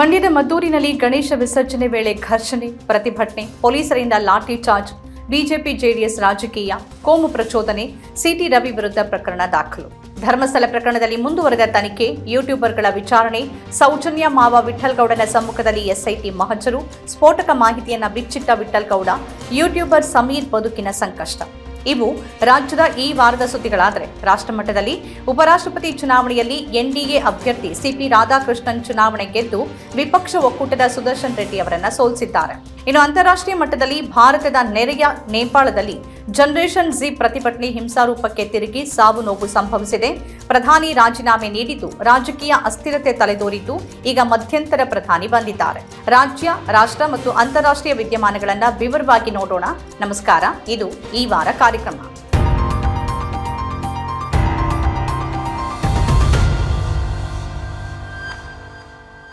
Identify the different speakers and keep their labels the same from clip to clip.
Speaker 1: ಮಂಡ್ಯದ ಮದ್ದೂರಿನಲ್ಲಿ ಗಣೇಶ ವಿಸರ್ಜನೆ ವೇಳೆ ಘರ್ಷಣೆ, ಪ್ರತಿಭಟನೆ, ಪೊಲೀಸರಿಂದ ಲಾಠಿ ಚಾರ್ಜ್, ಬಿಜೆಪಿ ಜೆಡಿಎಸ್ ರಾಜಕೀಯ, ಕೋಮು ಪ್ರಚೋದನೆ, ಸಿಟಿ ರವಿ ವಿರುದ್ಧ ಪ್ರಕರಣ ದಾಖಲು. ಧರ್ಮಸ್ಥಳ ಪ್ರಕರಣದಲ್ಲಿ ಮುಂದುವರೆದ ತನಿಖೆ, ಯೂಟ್ಯೂಬರ್ಗಳ ವಿಚಾರಣೆ, ಸೌಜನ್ಯ ಮಾವ ವಿಠಲ್ಗೌಡನ ಸಮ್ಮುಖದಲ್ಲಿ ಎಸ್ಐಟಿ ಮಹಜರು, ಸ್ಫೋಟಕ ಮಾಹಿತಿಯನ್ನ ಬಿಚ್ಚಿಟ್ಟ ವಿಠಲ್ಗೌಡ, ಯೂಟ್ಯೂಬರ್ ಸಮೀರ್ ಬದುಕಿನ ಸಂಕಷ್ಟ. ಇವು ರಾಜ್ಯದ ಈ ವಾರದ ಸುದ್ದಿಗಳಾದರೆ. ರಾಷ್ಟ್ರಮಟ್ಟದಲ್ಲಿ ಉಪರಾಷ್ಟ್ರಪತಿ ಚುನಾವಣೆಯಲ್ಲಿ ಎನ್ಡಿಎ ಅಭ್ಯರ್ಥಿ ಸಿಪಿ ರಾಧಾಕೃಷ್ಣನ್ ಚುನಾವಣೆ ಗೆದ್ದು ವಿಪಕ್ಷ ಒಕ್ಕೂಟದ ಸುದರ್ಶನ್ ರೆಡ್ಡಿ ಅವರನ್ನು ಸೋಲಿಸಿದ್ದಾರೆ. ಇನ್ನು ಅಂತಾರಾಷ್ಟ್ರೀಯ ಮಟ್ಟದಲ್ಲಿ ಭಾರತದ ನೆರೆಯ ನೇಪಾಳದಲ್ಲಿ ಜನರೇಷನ್ ಜಿ ಪ್ರತಿಭಟನೆ ಹಿಂಸಾರೂಪಕ್ಕೆ ತಿರುಗಿ ಸಾವು ನೋವು ಸಂಭವಿಸಿದೆ. ಪ್ರಧಾನಿ ರಾಜೀನಾಮೆ ನೀಡಿದ್ದು ರಾಜಕೀಯ ಅಸ್ಥಿರತೆ ತಲೆದೋರಿದ್ದು ಈಗ ಮಧ್ಯಂತರ ಪ್ರಧಾನಿ ಬಂದಿದ್ದಾರೆ. ರಾಜ್ಯ, ರಾಷ್ಟ್ರ ಮತ್ತು ಅಂತಾರಾಷ್ಟ್ರೀಯ ವಿದ್ಯಮಾನಗಳನ್ನು ವಿವರವಾಗಿ ನೋಡೋಣ. ನಮಸ್ಕಾರ, ಇದು ಈ ವಾರ ಕಾರ್ಯಕ್ರಮ.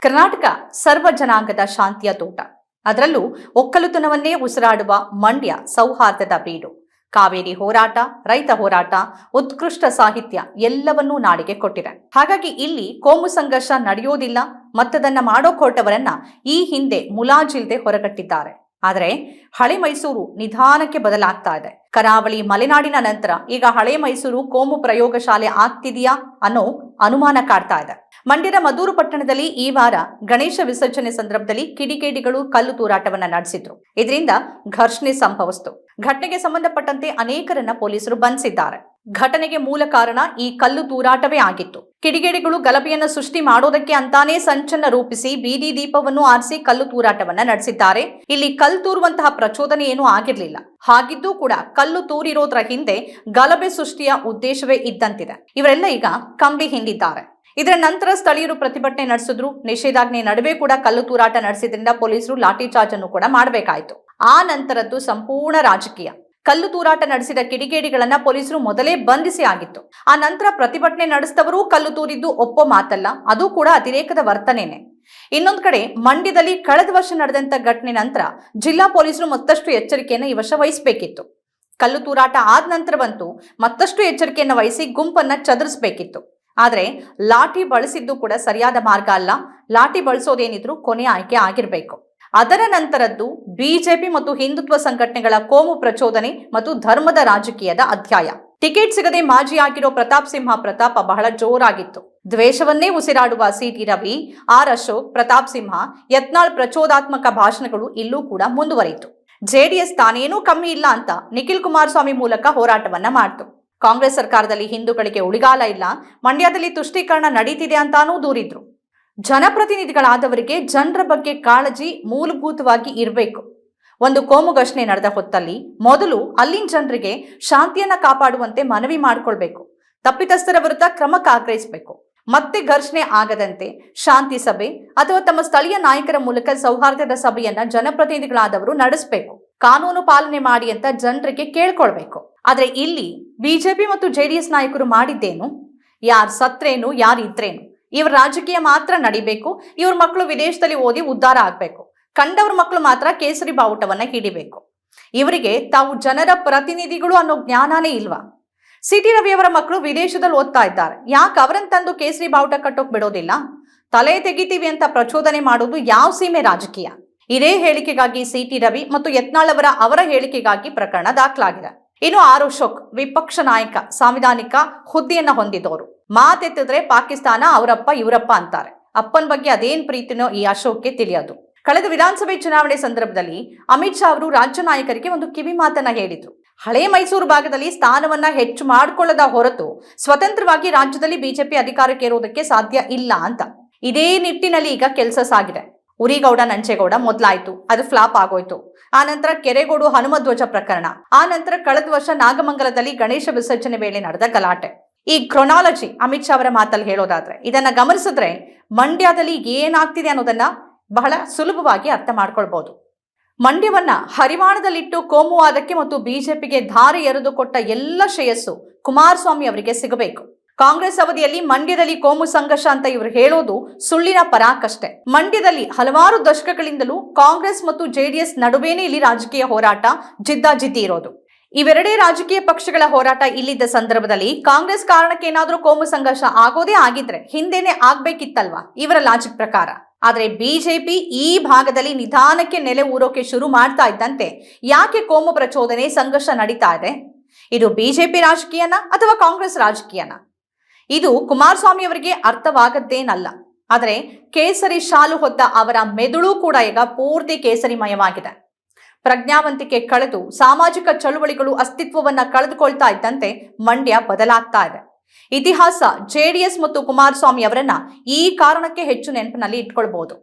Speaker 1: ಕರ್ನಾಟಕ ಸರ್ವ ಜನಾಂಗದ ಶಾಂತಿಯ ತೋಟ. ಅದರಲ್ಲೂ ಒಕ್ಕಲುತನವನ್ನೇ ಉಸಿರಾಡುವ ಮಂಡ್ಯ ಸೌಹಾರ್ದದ ಬೀಡು. ಕಾವೇರಿ ಹೋರಾಟ, ರೈತ ಹೋರಾಟ, ಉತ್ಕೃಷ್ಟ ಸಾಹಿತ್ಯ ಎಲ್ಲವನ್ನೂ ನಾಡಿಗೆ ಕೊಟ್ಟಿದೆ. ಹಾಗಾಗಿ ಇಲ್ಲಿ ಕೋಮು ಸಂಘರ್ಷ ನಡೆಯೋದಿಲ್ಲ ಮತ್ತದನ್ನ ಮಾಡೋ ಹೊರಟವರನ್ನ ಈ ಹಿಂದೆ ಮುಲಾಜಿಲ್ದೆ ಹೊರಗಟ್ಟಿದ್ದಾರೆ. ಆದರೆ ಹಳೆ ಮೈಸೂರು ನಿಧಾನಕ್ಕೆ ಬದಲಾಗ್ತಾ ಇದೆ. ಕರಾವಳಿ ಮಲೆನಾಡಿನ ನಂತರ ಈಗ ಹಳೆ ಮೈಸೂರು ಕೋಮು ಪ್ರಯೋಗಶಾಲೆ ಆಗ್ತಿದೆಯಾ ಅನ್ನೋ ಅನುಮಾನ ಕಾಡ್ತಾ ಇದೆ. ಮಂಡ್ಯದ ಮದೂರು ಪಟ್ಟಣದಲ್ಲಿ ಈ ವಾರ ಗಣೇಶ ವಿಸರ್ಜನೆ ಸಂದರ್ಭದಲ್ಲಿ ಕಿಡಿಗೇಡಿಗಳು ಕಲ್ಲು ತೂರಾಟವನ್ನ ನಡೆಸಿದ್ರು. ಇದರಿಂದ ಘರ್ಷಣೆ ಸಂಭವಿಸಿತು. ಘಟನೆಗೆ ಸಂಬಂಧಪಟ್ಟಂತೆ ಅನೇಕರನ್ನ ಪೊಲೀಸರು ಬಂಧಿಸಿದ್ದಾರೆ. ಘಟನೆಗೆ ಮೂಲ ಕಾರಣ ಈ ಕಲ್ಲು ತೂರಾಟವೇ ಆಗಿತ್ತು. ಕಿಡಿಗೇಡಿಗಳು ಗಲಭೆಯನ್ನು ಸೃಷ್ಟಿ ಮಾಡೋದಕ್ಕೆ ಅಂತಾನೇ ಸಂಚನ್ನ ರೂಪಿಸಿ ಬೀದಿ ದೀಪವನ್ನು ಆರಿಸಿ ಕಲ್ಲು ತೂರಾಟವನ್ನ ನಡೆಸಿದ್ದಾರೆ. ಇಲ್ಲಿ ಕಲ್ಲು ತೂರುವಂತಹ ಪ್ರಚೋದನೆ ಏನೂ ಆಗಿರಲಿಲ್ಲ. ಹಾಗಿದ್ದೂ ಕೂಡ ಕಲ್ಲು ತೂರಿರೋದ್ರ ಹಿಂದೆ ಗಲಭೆ ಸೃಷ್ಟಿಯ ಉದ್ದೇಶವೇ ಇದ್ದಂತಿದೆ. ಇವರೆಲ್ಲ ಈಗ ಕಂಬಿ ಹಿಂಡಿದ್ದಾರೆ. ಇದರ ನಂತರ ಸ್ಥಳೀಯರು ಪ್ರತಿಭಟನೆ ನಡೆಸಿದ್ರು. ನಿಷೇಧಾಜ್ಞೆ ನಡುವೆ ಕೂಡ ಕಲ್ಲು ತೂರಾಟ ನಡೆಸಿದ್ರಿಂದ ಪೊಲೀಸರು ಲಾಠಿ ಚಾರ್ಜ್ ಅನ್ನು ಕೂಡ ಮಾಡಬೇಕಾಯಿತು. ಆ ನಂತರದ್ದು ಸಂಪೂರ್ಣ ರಾಜಕೀಯ. ಕಲ್ಲು ತೂರಾಟ ನಡೆಸಿದ ಕಿಡಿಗೇಡಿಗಳನ್ನ ಪೊಲೀಸರು ಮೊದಲೇ ಬಂಧಿಸಿ ಆಗಿತ್ತು. ಆ ನಂತರ ಪ್ರತಿಭಟನೆ ನಡೆಸಿದವರು ಕಲ್ಲು ತೂರಿದ್ದು ಒಪ್ಪೋ ಮಾತಲ್ಲ, ಅದು ಕೂಡ ಅತಿರೇಕದ ವರ್ತನೆನೆ. ಇನ್ನೊಂದು ಕಡೆ, ಮಂಡ್ಯದಲ್ಲಿ ಕಳೆದ ವರ್ಷ ನಡೆದಂತ ಘಟನೆ ನಂತರ ಜಿಲ್ಲಾ ಪೊಲೀಸರು ಮತ್ತಷ್ಟು ಎಚ್ಚರಿಕೆಯನ್ನು ಈ ವರ್ಷ ವಹಿಸಬೇಕಿತ್ತು. ಕಲ್ಲು ತೂರಾಟ ಆದ ನಂತರವಂತೂ ಮತ್ತಷ್ಟು ಎಚ್ಚರಿಕೆಯನ್ನು ವಹಿಸಿ ಗುಂಪನ್ನ ಚದುರಿಸಬೇಕಿತ್ತು. ಆದರೆ ಲಾಠಿ ಬಳಸಿದ್ದು ಕೂಡ ಸರಿಯಾದ ಮಾರ್ಗ ಅಲ್ಲ. ಲಾಠಿ ಬಳಸೋದೇನಿದ್ರು ಕೊನೆ ಆಯ್ಕೆ ಆಗಿರಬೇಕು. ಅದರ ನಂತರದ್ದು ಬಿಜೆಪಿ ಮತ್ತು ಹಿಂದುತ್ವ ಸಂಘಟನೆಗಳ ಕೋಮು ಪ್ರಚೋದನೆ ಮತ್ತು ಧರ್ಮದ ರಾಜಕೀಯದ ಅಧ್ಯಾಯ. ಟಿಕೆಟ್ ಸಿಗದೆ ಮಾಜಿಯಾಗಿರೋ ಪ್ರತಾಪ್ ಸಿಂಹ ಪ್ರತಾಪ ಬಹಳ ಜೋರಾಗಿತ್ತು. ದ್ವೇಷವನ್ನೇ ಉಸಿರಾಡುವ ಸಿಟಿ ರವಿ, ಆರ್ ಅಶೋಕ್, ಪ್ರತಾಪ್ ಸಿಂಹ, ಯತ್ನಾಳ್ ಪ್ರಚೋದಾತ್ಮಕ ಭಾಷಣಗಳು ಇಲ್ಲೂ ಕೂಡ ಮುಂದುವರಿಯಿತು. ಜೆಡಿಎಸ್ ತಾನೇನೂ ಕಮ್ಮಿ ಇಲ್ಲ ಅಂತ ನಿಖಿಲ್ ಕುಮಾರಸ್ವಾಮಿ ಮೂಲಕ ಹೋರಾಟವನ್ನ ಮಾಡ್ತು. ಕಾಂಗ್ರೆಸ್ ಸರ್ಕಾರದಲ್ಲಿ ಹಿಂದೂಗಳಿಗೆ ಉಳಿಗಾಲ ಇಲ್ಲ, ಮಂಡ್ಯದಲ್ಲಿ ತುಷ್ಟೀಕರಣ ನಡೀತಿದೆ ಅಂತಾನೂ ದೂರಿದ್ರು. ಜನಪ್ರತಿನಿಧಿಗಳಾದವರಿಗೆ ಜನರ ಬಗ್ಗೆ ಕಾಳಜಿ ಮೂಲಭೂತವಾಗಿ ಇರಬೇಕು. ಒಂದು ಕೋಮು ಘರ್ಷಣೆ ನಡೆದ ಹೊತ್ತಲ್ಲಿ ಮೊದಲು ಅಲ್ಲಿನ ಜನರಿಗೆ ಶಾಂತಿಯನ್ನ ಕಾಪಾಡುವಂತೆ ಮನವಿ ಮಾಡಿಕೊಳ್ಬೇಕು. ತಪ್ಪಿತಸ್ಥರ ವಿರುದ್ಧ ಕ್ರಮಕ್ಕೆ ಆಗ್ರಹಿಸಬೇಕು ಮತ್ತೆ ಘರ್ಷಣೆ ಆಗದಂತೆ ಶಾಂತಿ ಸಭೆ ಅಥವಾ ತಮ್ಮ ಸ್ಥಳೀಯ ನಾಯಕರ ಮೂಲಕ ಸೌಹಾರ್ದದ ಸಭೆಯನ್ನ ಜನಪ್ರತಿನಿಧಿಗಳಾದವರು ನಡೆಸಬೇಕು. ಕಾನೂನು ಪಾಲನೆ ಮಾಡಿ ಅಂತ ಜನರಿಗೆ ಕೇಳ್ಕೊಳ್ಬೇಕು. ಆದ್ರೆ ಇಲ್ಲಿ ಬಿಜೆಪಿ ಮತ್ತು ಜೆಡಿಎಸ್ ನಾಯಕರು ಮಾಡಿದ್ದೇನು? ಯಾರ್ ಸತ್ರೇನು ಯಾರು ಇದ್ರೇನು? ಇವ್ರ ರಾಜಕೀಯ ಮಾತ್ರ ನಡಿಬೇಕು, ಇವ್ರ ಮಕ್ಕಳು ವಿದೇಶದಲ್ಲಿ ಓದಿ ಉದ್ಧಾರ ಆಗ್ಬೇಕು. ಕಂಡವ್ರ ಮಕ್ಕಳು ಮಾತ್ರ ಕೇಸರಿ ಬಾವುಟವನ್ನ ಹಿಡಿಬೇಕು. ಇವರಿಗೆ ತಾವು ಜನರ ಪ್ರತಿನಿಧಿಗಳು ಅನ್ನೋ ಜ್ಞಾನನೇ ಇಲ್ವಾ? ಸಿಟಿ ರವಿಯವರ ಮಕ್ಕಳು ವಿದೇಶದಲ್ಲಿ ಓದ್ತಾ ಇದ್ದಾರೆ. ಯಾಕೆ ಅವರನ್ನ ತಂದು ಕೇಸರಿ ಬಾವುಟ ಕಟ್ಟೋಕ್ ಬಿಡೋದಿಲ್ಲ? ತಲೆ ತೆಗಿತೀವಿ ಅಂತ ಪ್ರಚೋದನೆ ಮಾಡೋದು ಯಾವ ಸೀಮೆ ರಾಜಕೀಯ? ಇದೇ ಹೇಳಿಕೆಗಾಗಿ ಸಿಟಿ ರವಿ ಮತ್ತು ಯತ್ನಾಳ್ ಅವರ ಅವರ ಹೇಳಿಕೆಗಾಗಿ ಪ್ರಕರಣ ದಾಖಲಾಗಿದೆ. ಇನ್ನು ಆರು ಅಶೋಕ್ ವಿಪಕ್ಷ ನಾಯಕ, ಸಾಂವಿಧಾನಿಕ ಹುದ್ದೆಯನ್ನ ಹೊಂದಿದವರು. ಮಾತೆತ್ತಿದ್ರೆ ಪಾಕಿಸ್ತಾನ ಅವರಪ್ಪ, ಇವರಪ್ಪ ಅಂತಾರೆ. ಅಪ್ಪನ ಬಗ್ಗೆ ಅದೇನ್ ಪ್ರೀತಿನೋ ಈ ಅಶೋಕ್ಗೆ ತಿಳಿಯೋದು. ಕಳೆದ ವಿಧಾನಸಭೆ ಚುನಾವಣೆ ಸಂದರ್ಭದಲ್ಲಿ ಅಮಿತ್ ಶಾ ಅವರು ರಾಜ್ಯ ನಾಯಕರಿಗೆ ಒಂದು ಕಿವಿ ಮಾತನ್ನ ಹೇಳಿದ್ರು. ಹಳೆ ಮೈಸೂರು ಭಾಗದಲ್ಲಿ ಸ್ಥಾನವನ್ನ ಹೆಚ್ಚು ಮಾಡಿಕೊಳ್ಳದ ಹೊರತು ಸ್ವತಂತ್ರವಾಗಿ ರಾಜ್ಯದಲ್ಲಿ ಬಿಜೆಪಿ ಅಧಿಕಾರಕ್ಕೆ ಇರುವುದಕ್ಕೆ ಸಾಧ್ಯ ಇಲ್ಲ ಅಂತ. ಇದೇ ನಿಟ್ಟಿನಲ್ಲಿ ಈಗ ಕೆಲಸ ಸಾಗಿದೆ. ಉರಿಗೌಡ ನಂಚೇಗೌಡ ಮೊದಲಾಯ್ತು. ಅದು ಫ್ಲಾಪ್ ಆಗೋಯ್ತು. ಆ ನಂತರ ಕೆರೆಗೋಡು ಹನುಮಧ್ವಜ ಪ್ರಕರಣ. ಆ ನಂತರ ಕಳೆದ ವರ್ಷ ನಾಗಮಂಗಲದಲ್ಲಿ ಗಣೇಶ ವಿಸರ್ಜನೆ ವೇಳೆ ನಡೆದ ಗಲಾಟೆ. ಈ ಕ್ರೊನಾಲಜಿ ಅಮಿತ್ ಶಾ ಅವರ ಮಾತಲ್ಲಿ ಹೇಳೋದಾದ್ರೆ, ಇದನ್ನ ಗಮನಿಸಿದ್ರೆ ಮಂಡ್ಯದಲ್ಲಿ ಏನಾಗ್ತಿದೆ ಅನ್ನೋದನ್ನ ಬಹಳ ಸುಲಭವಾಗಿ ಅರ್ಥ ಮಾಡ್ಕೊಳ್ಬಹುದು ಮಂಡ್ಯವನ್ನ ಹರಿವಾಣದಲ್ಲಿಟ್ಟು ಕೋಮುವಾದಕ್ಕೆ ಮತ್ತು ಬಿಜೆಪಿಗೆ ಧಾರೆ ಎರೆದು ಕೊಟ್ಟ ಎಲ್ಲ ಶ್ರೇಯಸ್ಸು ಕುಮಾರಸ್ವಾಮಿ ಅವರಿಗೆ ಸಿಗಬೇಕು. ಕಾಂಗ್ರೆಸ್ ಅವಧಿಯಲ್ಲಿ ಮಂಡ್ಯದಲ್ಲಿ ಕೋಮು ಸಂಘರ್ಷ ಅಂತ ಇವರು ಹೇಳೋದು ಸುಳ್ಳಿನ ಪರಾಕಷ್ಟೆ ಮಂಡ್ಯದಲ್ಲಿ ಹಲವಾರು ದಶಕಗಳಿಂದಲೂ ಕಾಂಗ್ರೆಸ್ ಮತ್ತು ಜೆಡಿಎಸ್ ನಡುವೆನೇ ಇಲ್ಲಿ ರಾಜಕೀಯ ಹೋರಾಟ ಜಿದ್ದಾಜಿದ್ದಿ ಇರೋದು. ಇವೆರಡೇ ರಾಜಕೀಯ ಪಕ್ಷಗಳ ಹೋರಾಟ ಇಲ್ಲಿದ್ದ ಸಂದರ್ಭದಲ್ಲಿ ಕಾಂಗ್ರೆಸ್ ಕಾರಣಕ್ಕೆ ಏನಾದರೂ ಕೋಮು ಸಂಘರ್ಷ ಆಗೋದೇ ಆಗಿದ್ರೆ ಹಿಂದೆನೆ ಆಗ್ಬೇಕಿತ್ತಲ್ವಾ ಇವರ ಲಾಜಿಕ್ ಪ್ರಕಾರ. ಆದರೆ ಬಿಜೆಪಿ ಈ ಭಾಗದಲ್ಲಿ ನಿಧಾನಕ್ಕೆ ನೆಲೆ ಊರೋಕೆ ಶುರು ಮಾಡ್ತಾ ಇದ್ದಂತೆ ಯಾಕೆ ಕೋಮು ಪ್ರಚೋದನೆ, ಸಂಘರ್ಷ ನಡೀತಾ ಇದೆ? ಇದು ಬಿಜೆಪಿ ರಾಜಕೀಯನ ಅಥವಾ ಕಾಂಗ್ರೆಸ್ ರಾಜಕೀಯನ? ಇದು ಕುಮಾರಸ್ವಾಮಿ ಅವರಿಗೆ ಅರ್ಥವಾಗದ್ದೇನಲ್ಲ. ಆದರೆ ಕೇಸರಿ ಶಾಲು ಹೊತ್ತ ಅವರ ಮೆದುಳು ಕೂಡ ಈಗ ಪೂರ್ತಿ ಕೇಸರಿಮಯವಾಗಿದೆ. ಪ್ರಜ್ಞಾವಂತಿಕೆ ಕಳೆದು ಸಾಮಾಜಿಕ ಚಳುವಳಿಗಳು ಅಸ್ತಿತ್ವವನ್ನ ಕಳೆದುಕೊಳ್ತಾ ಇದ್ದಂತೆ ಮಂಡ್ಯ ಬದಲಾಗ್ತಾ ಇದೆ. ಇತಿಹಾಸ ಜೆಡಿಎಸ್ ಮತ್ತು ಕುಮಾರಸ್ವಾಮಿ ಅವರನ್ನ ಈ ಕಾರಣಕ್ಕೆ ಹೆಚ್ಚು ನೆನಪಿನಲ್ಲಿ ಇಟ್ಕೊಳ್ಬಹುದು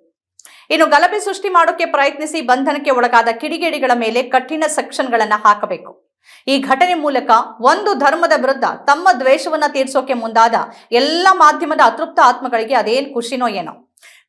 Speaker 1: ಇನ್ನು ಗಲಭೆ ಸೃಷ್ಟಿ ಮಾಡೋಕೆ ಪ್ರಯತ್ನಿಸಿ ಬಂಧನಕ್ಕೆ ಒಳಗಾದ ಕಿಡಿಗೇಡಿಗಳ ಮೇಲೆ ಕಠಿಣ ಸೆಕ್ಷನ್ಗಳನ್ನ ಹಾಕಬೇಕು. ಈ ಘಟನೆ ಮೂಲಕ ಒಂದು ಧರ್ಮದ ವಿರುದ್ಧ ತಮ್ಮ ದ್ವೇಷವನ್ನ ತೀರ್ಸೋಕೆ ಮುಂದಾದ ಎಲ್ಲ ಮಾಧ್ಯಮದ ಅತೃಪ್ತ ಆತ್ಮಗಳಿಗೆ ಅದೇನು ಖುಷಿನೋ ಏನೋ.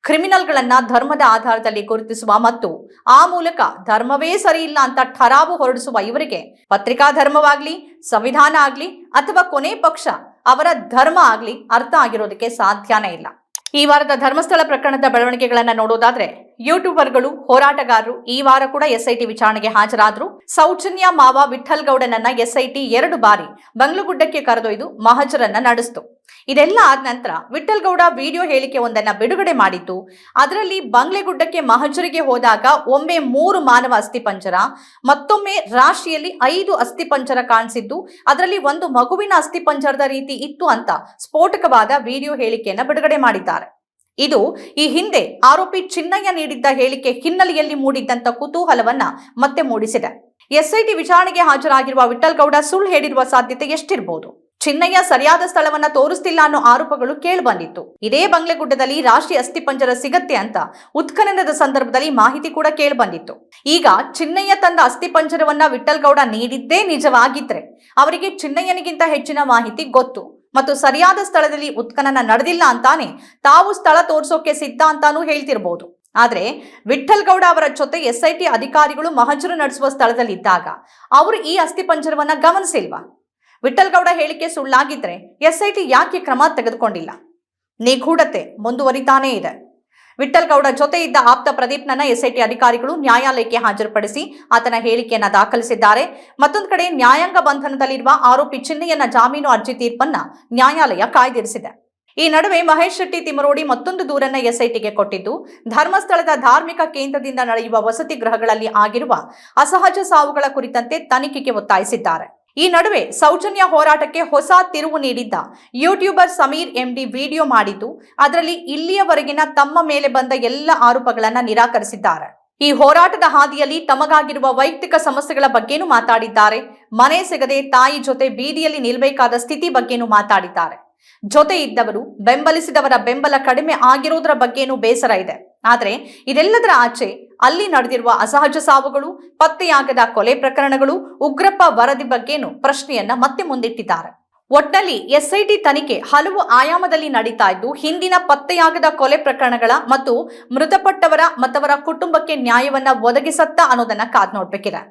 Speaker 1: ಕ್ರಿಮಿನಲ್ಗಳನ್ನ ಧರ್ಮದ ಆಧಾರದಲ್ಲಿ ಗುರುತಿಸುವ ಮತ್ತು ಆ ಮೂಲಕ ಧರ್ಮವೇ ಸರಿಯಿಲ್ಲ ಅಂತ ಠರಾವು ಹೊರಡಿಸುವ ಇವರಿಗೆ ಪತ್ರಿಕಾ ಧರ್ಮವಾಗ್ಲಿ, ಸಂವಿಧಾನ ಆಗ್ಲಿ ಅಥವಾ ಕೊನೆ ಪಕ್ಷ ಅವರ ಧರ್ಮ ಆಗ್ಲಿ ಅರ್ಥ ಆಗಿರೋದಕ್ಕೆ ಸಾಧ್ಯನೇ ಇಲ್ಲ. ಈ ವಾರದ ಧರ್ಮಸ್ಥಳ ಪ್ರಕರಣದ ಬೆಳವಣಿಗೆಗಳನ್ನ ನೋಡೋದಾದ್ರೆ ಯೂಟ್ಯೂಬರ್ಗಳು, ಹೋರಾಟಗಾರರು ಈ ವಾರ ಕೂಡ ಎಸ್ಐಟಿ ವಿಚಾರಣೆಗೆ ಹಾಜರಾದ್ರು. ಸೌಜನ್ಯ ಮಾವ ವಿಠಲ್ ಗೌಡನನ್ನ ಎಸ್ಐಟಿ ಎರಡು ಬಾರಿ ಬಂಗ್ಲುಗುಡ್ಡಕ್ಕೆ ಕರೆದೊಯ್ದು ಮಹಜರನ್ನ ನಡೆಸಿತು. ಇದೆಲ್ಲ ಆದ ನಂತರ ವಿಠಲ್ಗೌಡ ವಿಡಿಯೋ ಹೇಳಿಕೆ ಒಂದನ್ನ ಬಿಡುಗಡೆ ಮಾಡಿತ್ತು. ಅದರಲ್ಲಿ ಬಂಗ್ಲೆಗುಡ್ಡಕ್ಕೆ ಮಹಜರಿಗೆ ಹೋದಾಗ ಒಮ್ಮೆ ಮೂರು ಮಾನವ ಅಸ್ಥಿಪಂಜರ ಮತ್ತೊಮ್ಮೆ ರಾಶಿಯಲ್ಲಿ ಐದು ಅಸ್ಥಿಪಂಜರ ಕಾಣಿಸಿದ್ದು, ಅದರಲ್ಲಿ ಒಂದು ಮಗುವಿನ ಅಸ್ಥಿಪಂಜರದ ರೀತಿ ಇತ್ತು ಅಂತ ಸ್ಫೋಟಕವಾದ ವಿಡಿಯೋ ಹೇಳಿಕೆಯನ್ನ ಬಿಡುಗಡೆ ಮಾಡಿದ್ದಾರೆ. ಇದು ಈ ಹಿಂದೆ ಆರೋಪಿ ಚಿನ್ನಯ್ಯ ನೀಡಿದ್ದ ಹೇಳಿಕೆ ಹಿನ್ನೆಲೆಯಲ್ಲಿ ಮೂಡಿದ್ದಂತ ಕುತೂಹಲವನ್ನ ಮತ್ತೆ ಮೂಡಿಸಿದೆ. ಎಸ್ಐಟಿ ವಿಚಾರಣೆಗೆ ಹಾಜರಾಗಿರುವ ವಿಠಲ್ಗೌಡ ಸುಳ್ಳು ಹೇಳಿರುವ ಸಾಧ್ಯತೆ ಎಷ್ಟಿರಬಹುದು ಚಿನ್ನಯ್ಯ ಸರಿಯಾದ ಸ್ಥಳವನ್ನ ತೋರಿಸ್ತಿಲ್ಲ ಅನ್ನೋ ಆರೋಪಗಳು ಕೇಳಿಬಂದಿತ್ತು. ಇದೇ ಬಂಗ್ಲೆಗುಡ್ಡದಲ್ಲಿ ರಾಷ್ಟ್ರೀಯ ಅಸ್ಥಿಪಂಜರ ಸಿಗತ್ತೆ ಅಂತ ಉತ್ಖನನದ ಸಂದರ್ಭದಲ್ಲಿ ಮಾಹಿತಿ ಕೂಡ ಕೇಳಿಬಂದಿತ್ತು. ಈಗ ಚಿನ್ನಯ್ಯ ತಂದ ಅಸ್ಥಿಪಂಜರವನ್ನ ಪಂಜರವನ್ನ ವಿಠಲ್ಗೌಡ ನೀಡಿದ್ದೇ ನಿಜವಾಗಿದ್ರೆ ಅವರಿಗೆ ಚಿನ್ನಯ್ಯನಿಗಿಂತ ಹೆಚ್ಚಿನ ಮಾಹಿತಿ ಗೊತ್ತು. ಮತ್ತು ಸರಿಯಾದ ಸ್ಥಳದಲ್ಲಿ ಉತ್ಖನನ ನಡೆದಿಲ್ಲ ಅಂತಾನೆ ತಾವು ಸ್ಥಳ ತೋರಿಸೋಕೆ ಸಿದ್ಧ ಅಂತಾನೂ ಹೇಳ್ತಿರ್ಬೋದು. ಆದ್ರೆ ವಿಠಲ್ ಗೌಡ ಅವರ ಜೊತೆ ಎಸ್ಐಟಿ ಅಧಿಕಾರಿಗಳು ಮಹಜರು ನಡೆಸುವ ಸ್ಥಳದಲ್ಲಿದ್ದಾಗ ಅವರು ಈ ಅಸ್ಥಿಪಂಜರವನ್ನ ಗಮನಿಸಿಲ್ವಾ? ವಿಠಲ್ ಗೌಡ ಹೇಳಿಕೆ ಸುಳ್ಳಾಗಿದ್ರೆ ಎಸ್ಐಟಿ ಯಾಕೆ ಕ್ರಮ ತೆಗೆದುಕೊಂಡಿಲ್ಲ? ನಿಗೂಢತೆ ಮುಂದುವರಿತಾನೇ ಇದೆ. ವಿಠಲ್ಗೌಡ ಜೊತೆ ಇದ್ದ ಆಪ್ತ ಪ್ರದೀಪ್ನನ್ನ ಎಸ್ಐಟಿ ಅಧಿಕಾರಿಗಳು ನ್ಯಾಯಾಲಯಕ್ಕೆ ಹಾಜರುಪಡಿಸಿ ಆತನ ಹೇಳಿಕೆಯನ್ನ ದಾಖಲಿಸಿದ್ದಾರೆ. ಮತ್ತೊಂದು ಕಡೆ ನ್ಯಾಯಾಂಗ ಬಂಧನದಲ್ಲಿರುವ ಆರೋಪಿ ಚಿನ್ನೆಯನ್ನ ಜಾಮೀನು ಅರ್ಜಿ ತೀರ್ಪನ್ನ ನ್ಯಾಯಾಲಯ ಕಾಯ್ದಿರಿಸಿದೆ. ಈ ನಡುವೆ ಮಹೇಶ್ ಶೆಟ್ಟಿ ತಿಮರೋಡಿ ಮತ್ತೊಂದು ದೂರನ್ನ ಎಸ್ಐಟಿಗೆ ಕೊಟ್ಟಿದ್ದು, ಧರ್ಮಸ್ಥಳದ ಧಾರ್ಮಿಕ ಕೇಂದ್ರದಿಂದ ನಡೆಯುವ ವಸತಿ ಗೃಹಗಳಲ್ಲಿ ಆಗಿರುವ ಅಸಹಜ ಸಾವುಗಳ ಕುರಿತಂತೆ ತನಿಖೆಗೆ ಒತ್ತಾಯಿಸಿದ್ದಾರೆ. ಈ ನಡುವೆ ಸೌಜನ್ಯ ಹೋರಾಟಕ್ಕೆ ಹೊಸ ತಿರುವು ನೀಡಿದ್ದ ಯೂಟ್ಯೂಬರ್ ಸಮೀರ್ ಎಂಡಿ ವಿಡಿಯೋ ಮಾಡಿದ್ದು, ಅದರಲ್ಲಿ ಇಲ್ಲಿಯವರೆಗಿನ ತಮ್ಮ ಮೇಲೆ ಬಂದ ಎಲ್ಲ ಆರೋಪಗಳನ್ನು ನಿರಾಕರಿಸಿದ್ದಾರೆ. ಈ ಹೋರಾಟದ ಹಾದಿಯಲ್ಲಿ ತಮಗಾಗಿರುವ ವೈಯಕ್ತಿಕ ಸಮಸ್ಯೆಗಳ ಬಗ್ಗೆನೂ ಮಾತಾಡಿದ್ದಾರೆ. ಮನೆ ಸಿಗದೆ ತಾಯಿ ಜೊತೆ ಬೀದಿಯಲ್ಲಿ ನಿಲ್ಬೇಕಾದ ಸ್ಥಿತಿ ಬಗ್ಗೆನೂ ಮಾತಾಡಿದ್ದಾರೆ. ಜೊತೆ ಇದ್ದವರು, ಬೆಂಬಲಿಸಿದವರ ಬೆಂಬಲ ಕಡಿಮೆ ಆಗಿರುವುದರ ಬಗ್ಗೆನೂ ಬೇಸರ ಇದೆ. ಆದರೆ ಇದೆಲ್ಲದರ ಆಚೆ ಅಲ್ಲಿ ನಡೆದಿರುವ ಅಸಹಜ ಸಾವುಗಳು, ಪತ್ತೆಯಾಗದ ಕೊಲೆ ಪ್ರಕರಣಗಳು, ಉಗ್ರಪ್ಪ ವರದಿ ಬಗ್ಗೆನೂ ಪ್ರಶ್ನೆಯನ್ನ ಮತ್ತೆ ಮುಂದಿಟ್ಟಿದ್ದಾರೆ. ಒಟ್ನಲ್ಲಿ ಎಸ್ಐಟಿ ತನಿಖೆ ಹಲವು ಆಯಾಮದಲ್ಲಿ ನಡೀತಾ ಇದ್ದು, ಹಿಂದಿನ ಪತ್ತೆಯಾಗದ ಕೊಲೆ ಪ್ರಕರಣಗಳ ಮತ್ತು ಮೃತಪಟ್ಟವರ ಮತ್ತವರ ಕುಟುಂಬಕ್ಕೆ ನ್ಯಾಯವನ್ನ ಒದಗಿಸತ್ತಾ ಅನ್ನೋದನ್ನ ಕಾದ್ ನೋಡ್ಬೇಕಿದೆ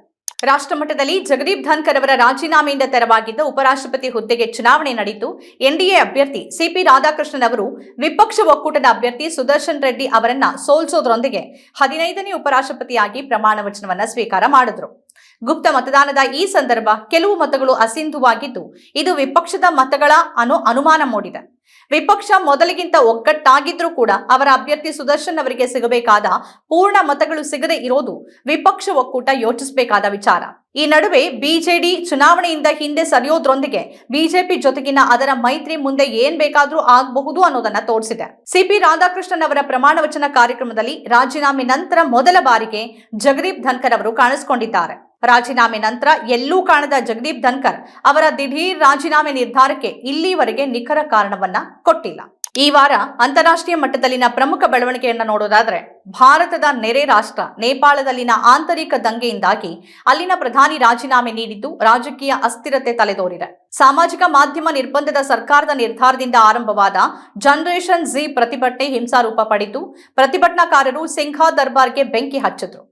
Speaker 1: ರಾಷ್ಟ್ರಮಟ್ಟದಲ್ಲಿ ಜಗದೀಪ್ ಧನ್ಕರ್ ಅವರ ರಾಜೀನಾಮೆಯಿಂದ ತೆರವಾಗಿದ್ದ ಉಪರಾಷ್ಟ್ರಪತಿ ಹುದ್ದೆಗೆ ಚುನಾವಣೆ ನಡೆಯಿತು ಎನ್ಡಿಎ ಅಭ್ಯರ್ಥಿ ಸಿಪಿ ರಾಧಾಕೃಷ್ಣನ್ ಅವರು ವಿಪಕ್ಷ ಒಕ್ಕೂಟದ ಅಭ್ಯರ್ಥಿ ಸುದರ್ಶನ್ ರೆಡ್ಡಿ ಅವರನ್ನ ಸೋಲ್ಸೋದ್ರೊಂದಿಗೆ ಹದಿನೈದನೇ ಉಪರಾಷ್ಟ್ರಪತಿಯಾಗಿ ಪ್ರಮಾಣ ವಚನವನ್ನ ಸ್ವೀಕಾರ ಮಾಡಿದ್ರು. ಗುಪ್ತ ಮತದಾನದ ಈ ಸಂದರ್ಭ ಕೆಲವು ಮತಗಳು ಅಸಿಂಧುವಾಗಿದ್ದು, ಇದು ವಿಪಕ್ಷದ ಮತಗಳ ಅನ್ನೋ ಅನುಮಾನ ಮೂಡಿದೆ. ವಿಪಕ್ಷ ಮೊದಲಿಗಿಂತ ಒಗ್ಗಟ್ಟಾಗಿದ್ರೂ ಕೂಡ ಅವರ ಅಭ್ಯರ್ಥಿ ಸುದರ್ಶನ್ ಅವರಿಗೆ ಸಿಗಬೇಕಾದ ಪೂರ್ಣ ಮತಗಳು ಸಿಗದೆ ಇರೋದು ವಿಪಕ್ಷ ಒಕ್ಕೂಟ ಯೋಚಿಸಬೇಕಾದ ವಿಚಾರ. ಈ ನಡುವೆ ಬಿಜೆಡಿ ಚುನಾವಣೆಯಿಂದ ಹಿಂದೆ ಸರಿಯೋದ್ರೊಂದಿಗೆ ಬಿಜೆಪಿ ಜೊತೆಗಿನ ಅದರ ಮೈತ್ರಿ ಮುಂದೆ ಏನ್ ಬೇಕಾದ್ರೂ ಆಗಬಹುದು ಅನ್ನೋದನ್ನ ತೋರಿಸಿದೆ. ಸಿಪಿ ರಾಧಾಕೃಷ್ಣನ್ ಅವರ ಪ್ರಮಾಣ ವಚನ ಕಾರ್ಯಕ್ರಮದಲ್ಲಿ ರಾಜೀನಾಮೆ ನಂತರ ಮೊದಲ ಬಾರಿಗೆ ಜಗದೀಪ್ ಧನ್ಕರ್ ಅವರು ಕಾಣಿಸಿಕೊಂಡಿದ್ದಾರೆ. ರಾಜೀನಾಮೆ ನಂತರ ಎಲ್ಲೂ ಕಾಣದ ಜಗದೀಪ್ ಧನ್ಕರ್ ಅವರ ದಿಢೀರ್ ರಾಜೀನಾಮೆ ನಿರ್ಧಾರಕ್ಕೆ ಇಲ್ಲಿವರೆಗೆ ನಿಖರ ಕಾರಣವನ್ನ ಕೊಟ್ಟಿಲ್ಲ. ಈ ವಾರ ಅಂತಾರಾಷ್ಟ್ರೀಯ ಮಟ್ಟದಲ್ಲಿನ ಪ್ರಮುಖ ಬೆಳವಣಿಗೆಯನ್ನ ನೋಡೋದಾದ್ರೆ ಭಾರತದ ನೆರೆ ರಾಷ್ಟ್ರ ನೇಪಾಳದಲ್ಲಿನ ಆಂತರಿಕ ದಂಗೆಯಿಂದಾಗಿ ಅಲ್ಲಿನ ಪ್ರಧಾನಿ ರಾಜೀನಾಮೆ ನೀಡಿದ್ದು ರಾಜಕೀಯ ಅಸ್ಥಿರತೆ ತಲೆದೋರಿದೆ. ಸಾಮಾಜಿಕ ಮಾಧ್ಯಮ ನಿರ್ಬಂಧದ ಸರ್ಕಾರದ ನಿರ್ಧಾರದಿಂದ ಆರಂಭವಾದ ಜನರೇಷನ್ ಜಿ ಪ್ರತಿಭಟನೆ ಹಿಂಸಾರೂಪ ಪಡೆದು ಪ್ರತಿಭಟನಾಕಾರರು ಸಿಂಘಾ ದರ್ಬಾರ್ಗೆ ಬೆಂಕಿ ಹಚ್ಚಿದ್ರು.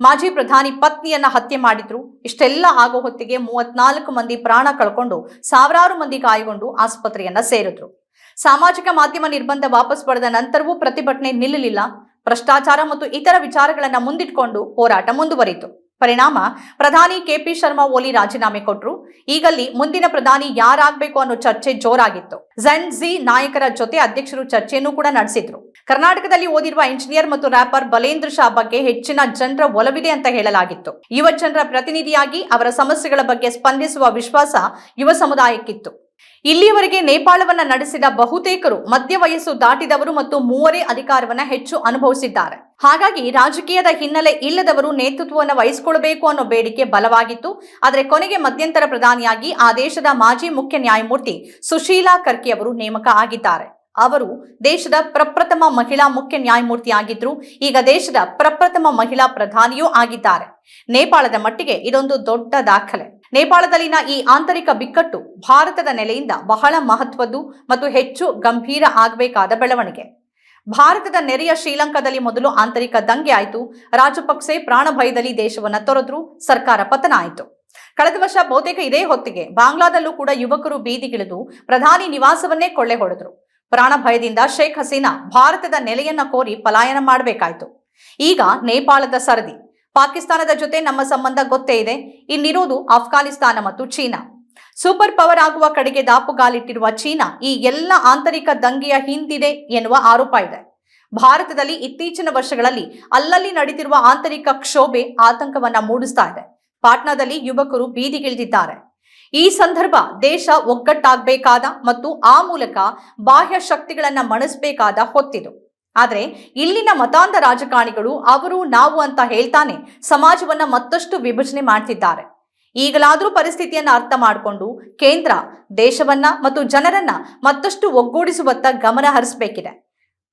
Speaker 1: ಮಾಜಿ ಪ್ರಧಾನಿ ಪತ್ನಿಯನ್ನ ಹತ್ಯೆ ಮಾಡಿದ್ರು. ಇಷ್ಟೆಲ್ಲ ಆಗೋ ಹೊತ್ತಿಗೆ ಮೂವತ್ನಾಲ್ಕು ಮಂದಿ ಪ್ರಾಣ ಕಳ್ಕೊಂಡು ಸಾವಿರಾರು ಮಂದಿ ಗಾಯಗೊಂಡು ಆಸ್ಪತ್ರೆಯನ್ನ ಸೇರಿದ್ರು. ಸಾಮಾಜಿಕ ಮಾಧ್ಯಮ ನಿರ್ಬಂಧ ವಾಪಸ್ ಪಡೆದ ನಂತರವೂ ಪ್ರತಿಭಟನೆ ನಿಲ್ಲಲಿಲ್ಲ. ಭ್ರಷ್ಟಾಚಾರ ಮತ್ತು ಇತರ ವಿಚಾರಗಳನ್ನ ಮುಂದಿಟ್ಕೊಂಡು ಹೋರಾಟ ಮುಂದುವರಿಯಿತು ಪರಿಣಾಮ ಪ್ರಧಾನಿ ಕೆಪಿ ಶರ್ಮಾ ಓಲಿ ರಾಜೀನಾಮೆ ಕೊಟ್ರು. ಈಗಲ್ಲಿ ಮುಂದಿನ ಪ್ರಧಾನಿ ಯಾರಾಗಬೇಕು ಅನ್ನೋ ಚರ್ಚೆ ಜೋರಾಗಿತ್ತು. ಝನ್ ಝಿ ನಾಯಕರ ಜೊತೆ ಅಧ್ಯಕ್ಷರು ಚರ್ಚೆಯನ್ನು ಕೂಡ ನಡೆಸಿದ್ರು. ಕರ್ನಾಟಕದಲ್ಲಿ ಓದಿರುವ ಇಂಜಿನಿಯರ್ ಮತ್ತು ರ್ಯಾಪರ್ ಬಲೇಂದ್ರ ಶಾ ಬಗ್ಗೆ ಹೆಚ್ಚಿನ ಜನರ ಒಲವಿದೆ ಅಂತ ಹೇಳಲಾಗಿತ್ತು. ಯುವ ಜನರ ಪ್ರತಿನಿಧಿಯಾಗಿ ಅವರ ಸಮಸ್ಯೆಗಳ ಬಗ್ಗೆ ಸ್ಪಂದಿಸುವ ವಿಶ್ವಾಸ ಯುವ ಸಮುದಾಯಕ್ಕಿತ್ತು. ಇಲ್ಲಿಯವರೆಗೆ ನೇಪಾಳವನ್ನ ನಡೆಸಿದ ಬಹುತೇಕರು ಮಧ್ಯ ವಯಸ್ಸು ದಾಟಿದವರು ಮತ್ತು ಮೂವರೇ ಅಧಿಕಾರವನ್ನ ಹೆಚ್ಚು ಅನುಭವಿಸಿದ್ದಾರೆ. ಹಾಗಾಗಿ ರಾಜಕೀಯದ ಹಿನ್ನೆಲೆ ಇಲ್ಲದವರು ನೇತೃತ್ವವನ್ನು ವಹಿಸಿಕೊಳ್ಳಬೇಕು ಅನ್ನೋ ಬೇಡಿಕೆ ಬಲವಾಗಿತ್ತು. ಆದರೆ ಕೊನೆಗೆ ಮಧ್ಯಂತರ ಪ್ರಧಾನಿಯಾಗಿ ಆ ದೇಶದ ಮಾಜಿ ಮುಖ್ಯ ನ್ಯಾಯಮೂರ್ತಿ ಸುಶೀಲಾ ಕರ್ಕಿ ಅವರು ನೇಮಕ ಆಗಿದ್ದಾರೆ. ಅವರು ದೇಶದ ಪ್ರಪ್ರಥಮ ಮಹಿಳಾ ಮುಖ್ಯ ನ್ಯಾಯಮೂರ್ತಿ ಆಗಿದ್ರು ಈಗ ದೇಶದ ಪ್ರಪ್ರಥಮ ಮಹಿಳಾ ಪ್ರಧಾನಿಯೂ ಆಗಿದ್ದಾರೆ. ನೇಪಾಳದ ಮಟ್ಟಿಗೆ ಇದೊಂದು ದೊಡ್ಡ ದಾಖಲೆ. ನೇಪಾಳದಲ್ಲಿನ ಈ ಆಂತರಿಕ ಬಿಕ್ಕಟ್ಟು ಭಾರತದ ನೆಲೆಯಿಂದ ಬಹಳ ಮಹತ್ವದ್ದು ಮತ್ತು ಹೆಚ್ಚು ಗಂಭೀರ ಆಗಬೇಕಾದ ಬೆಳವಣಿಗೆ. ಭಾರತದ ನೆರೆಯ ಶ್ರೀಲಂಕಾದಲ್ಲಿ ಮೊದಲು ಆಂತರಿಕ ದಂಗೆ ಆಯಿತು. ರಾಜಪಕ್ಸೆ ಪ್ರಾಣ ಭಯದಲ್ಲಿ ದೇಶವನ್ನ ತೊರೆದ್ರು. ಸರ್ಕಾರ ಪತನ ಆಯಿತು. ಕಳೆದ ವರ್ಷ ಬಹುತೇಕ ಇದೇ ಹೊತ್ತಿಗೆ ಬಾಂಗ್ಲಾದಲ್ಲೂ ಕೂಡ ಯುವಕರು ಬೀದಿಗಿಳಿದು ಪ್ರಧಾನಿ ನಿವಾಸವನ್ನೇ ಕೊಳ್ಳೆ ಹೊಡೆದ್ರು. ಪ್ರಾಣ ಭಯದಿಂದ ಶೇಖ್ ಹಸೀನಾ ಭಾರತದ ನೆಲೆಯನ್ನ ಕೋರಿ ಪಲಾಯನ ಮಾಡಬೇಕಾಯಿತು. ಈಗ ನೇಪಾಳದ ಸರದಿ. ಪಾಕಿಸ್ತಾನದ ಜೊತೆ ನಮ್ಮ ಸಂಬಂಧ ಗೊತ್ತೇ ಇದೆ. ಇನ್ನಿರೋದು ಅಫ್ಘಾನಿಸ್ತಾನ ಮತ್ತು ಚೀನಾ. ಸೂಪರ್ ಪವರ್ ಆಗುವ ಕಡೆಗೆ ದಾಪುಗಾಲಿಟ್ಟಿರುವ ಚೀನಾ ಈ ಎಲ್ಲ ಆಂತರಿಕ ದಂಗೆಯ ಹಿಂದಿದೆ ಎನ್ನುವ ಆರೋಪ ಇದೆ. ಭಾರತದಲ್ಲಿ ಇತ್ತೀಚಿನ ವರ್ಷಗಳಲ್ಲಿ ಅಲ್ಲಲ್ಲಿ ನಡೀತಿರುವ ಆಂತರಿಕ ಕ್ಷೋಭೆ ಆತಂಕವನ್ನ ಮೂಡಿಸ್ತಾ ಇದೆ. ಪಾಟ್ನಾದಲ್ಲಿ ಯುವಕರು ಬೀದಿಗಿಳಿದಿದ್ದಾರೆ. ಈ ಸಂದರ್ಭ ದೇಶ ಒಗ್ಗಟ್ಟಾಗಬೇಕಾದ ಮತ್ತು ಆ ಮೂಲಕ ಬಾಹ್ಯ ಶಕ್ತಿಗಳನ್ನ ಮಣಿಸಬೇಕಾದ ಹೊತ್ತಿದು. ಆದರೆ ಇಲ್ಲಿನ ಮತಾಂಧ ರಾಜಕಾರಣಿಗಳು ಅವರು ನಾವು ಅಂತ ಹೇಳ್ತಾನೆ ಸಮಾಜವನ್ನ ಮತ್ತಷ್ಟು ವಿಭಜನೆ ಮಾಡ್ತಿದ್ದಾರೆ. ಈಗಲಾದರೂ ಪರಿಸ್ಥಿತಿಯನ್ನ ಅರ್ಥ ಮಾಡಿಕೊಂಡು ಕೇಂದ್ರ, ದೇಶವನ್ನ ಮತ್ತು ಜನರನ್ನ ಮತ್ತಷ್ಟು ಒಗ್ಗೂಡಿಸುವತ್ತ ಗಮನ ಹರಿಸಬೇಕಿದೆ.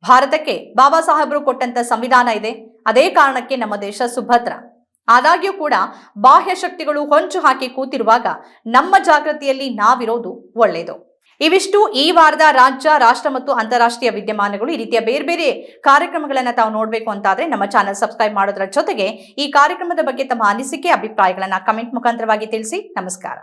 Speaker 1: ಭಾರತಕ್ಕೆ ಬಾಬಾ ಸಾಹೇಬರು ಕೊಟ್ಟಂತ ಸಂವಿಧಾನ ಇದೆ. ಅದೇ ಕಾರಣಕ್ಕೆ ನಮ್ಮ ದೇಶ ಸುಭದ್ರ. ಆದಾಗ್ಯೂ ಕೂಡ ಬಾಹ್ಯ ಶಕ್ತಿಗಳು ಹೊಂಚು ಹಾಕಿ ಕೂತಿರುವಾಗ ನಮ್ಮ ಜಾಗೃತಿಯಲ್ಲಿ ನಾವಿರೋದು ಒಳ್ಳೆಯದು ಇವಿಷ್ಟು ಈ ವಾರದ ರಾಜ್ಯ, ರಾಷ್ಟ್ರ ಮತ್ತು ಅಂತಾರಾಷ್ಟ್ರೀಯ ವಿದ್ಯಮಾನಗಳು ಈ ರೀತಿಯ ಬೇರೆ ಬೇರೆ ಕಾರ್ಯಕ್ರಮಗಳನ್ನು ತಾವು ನೋಡಬೇಕು ಅಂತಾದರೆ ನಮ್ಮ ಚಾನಲ್ ಸಬ್ಸ್ಕ್ರೈಬ್ ಮಾಡೋದ್ರ ಜೊತೆಗೆ ಈ ಕಾರ್ಯಕ್ರಮದ ಬಗ್ಗೆ ತಮ್ಮ ಅನಿಸಿಕೆ, ಅಭಿಪ್ರಾಯಗಳನ್ನು ಕಮೆಂಟ್ ಮುಖಾಂತರವಾಗಿ ತಿಳಿಸಿ. ನಮಸ್ಕಾರ.